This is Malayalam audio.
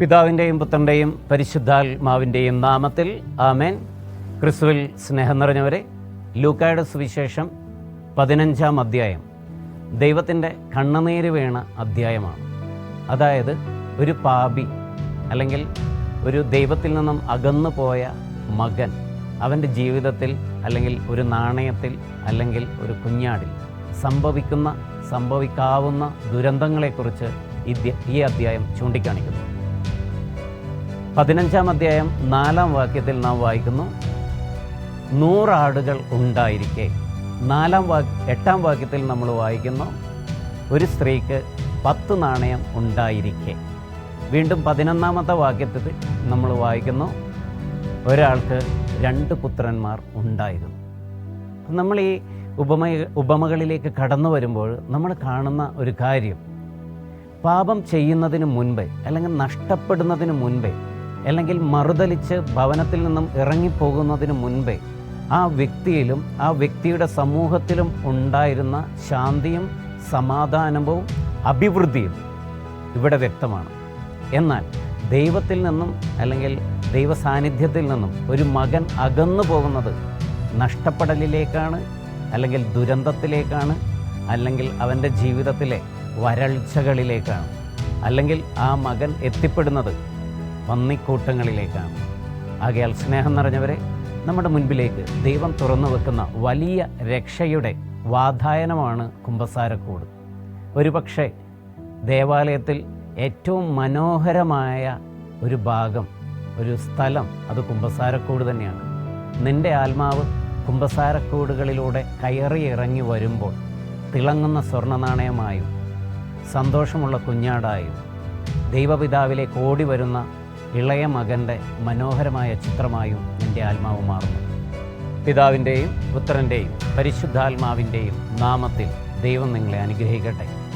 പിതാവിന്റെയും പുത്രന്റെയും പരിശുദ്ധാത്മാവിന്റെയും നാമത്തിൽ ആമേൻ. ക്രിസ്തുവിൽ സ്നേഹം നിറഞ്ഞവരെ ലൂക്കായുടെ സുവിശേഷം പതിനഞ്ചാം അധ്യായം ദൈവത്തിന്റെ കണ്ണുനീര് വീണ അധ്യായമാണ്. അതായത് ഒരു പാപി അല്ലെങ്കിൽ ഒരു ദൈവത്തിൽ നിന്നും അകന്നു പോയ മകൻ അവന്റെ ജീവിതത്തിൽ അല്ലെങ്കിൽ ഒരു നാണയത്തിൽ അല്ലെങ്കിൽ ഒരു കുഞ്ഞാടിൽ സംഭവിക്കുന്ന സംഭവിക്കാവുന്ന ദുരന്തങ്ങളെക്കുറിച്ച് ഈ ധ്യ- ഈ അധ്യായം ചൂണ്ടിക്കാണിക്കുന്നു. പതിനഞ്ചാം അധ്യായം നാലാം വാക്യത്തിൽ നാം വായിക്കുന്നു. നൂറാടുകൾ ഉണ്ടായിരിക്കെ. നാലാം വാ എട്ടാം വാക്യത്തിൽ നമ്മൾ വായിക്കുന്നു. ഒരു സ്ത്രീക്ക് പത്ത് നാണയം ഉണ്ടായിരിക്കെ. വീണ്ടും പതിനൊന്നാമത്തെ വാക്യത്തിൽ നമ്മൾ വായിക്കുന്നു. ഒരാൾക്ക് രണ്ട് പുത്രന്മാർ ഉണ്ടായിരുന്നു. നമ്മൾ ഈ ഉപമ ഉപമകളിലേക്ക് കടന്നു വരുമ്പോൾ നമ്മൾ കാണുന്ന ഒരു കാര്യം. പാപം ചെയ്യുന്നതിന് മുൻപേ അല്ലെങ്കിൽ നഷ്ടപ്പെടുന്നതിന് മുൻപേ അല്ലെങ്കിൽ മറുതലിച്ച് ഭവനത്തിൽ നിന്നും ഇറങ്ങിപ്പോകുന്നതിന് മുൻപേ ആ വ്യക്തിയിലും ആ വ്യക്തിയുടെ സമൂഹത്തിലും ഉണ്ടായിരുന്ന ശാന്തിയും സമാധാനവും അഭിവൃദ്ധിയും ഇവിടെ വ്യക്തമാണ്. എന്നാൽ ദൈവത്തിൽ നിന്നും അല്ലെങ്കിൽ ദൈവ സാന്നിധ്യത്തിൽ നിന്നും ഒരു മകൻ അകന്നു പോകുന്നത് നഷ്ടപ്പെടലിലേക്കാണ് അല്ലെങ്കിൽ ദുരന്തത്തിലേക്കാണ് അല്ലെങ്കിൽ അവന്റെ ജീവിതത്തിലെ വരൾച്ചകളിലേക്കാണ്. അല്ലെങ്കിൽ ആ മകൻ എത്തിപ്പെടുന്നത് പന്നിക്കൂട്ടങ്ങളിലേക്കാണ്. ആകയാൽ സ്നേഹം നിറഞ്ഞവരെ നമ്മുടെ മുൻപിലേക്ക് ദൈവം തുറന്നു വെക്കുന്ന വലിയ രക്ഷയുടെ വാതായനമാണ് കുംഭസാരക്കൂട്. ഒരുപക്ഷെ ദേവാലയത്തിൽ ഏറ്റവും മനോഹരമായ ഒരു ഭാഗം ഒരു സ്ഥലം അത് കുംഭസാരക്കൂട് തന്നെയാണ്. നിന്റെ ആത്മാവ് കുംഭസാരക്കൂടുകളിലൂടെ കയറി ഇറങ്ങി വരുമ്പോൾ തിളങ്ങുന്ന സ്വർണ നാണയമായും സന്തോഷമുള്ള കുഞ്ഞാടായും ദൈവപിതാവിലേക്ക് ഓടി വരുന്ന ഇളയ മകന്റെ മനോഹരമായ ചിത്രമായും എന്റെ ആത്മാവ് മാറുന്നു. പിതാവിന്റെയും പുത്രന്റെയും പരിശുദ്ധാത്മാവിന്റെയും നാമത്തിൽ ദൈവം നിങ്ങളെ അനുഗ്രഹിക്കട്ടെ.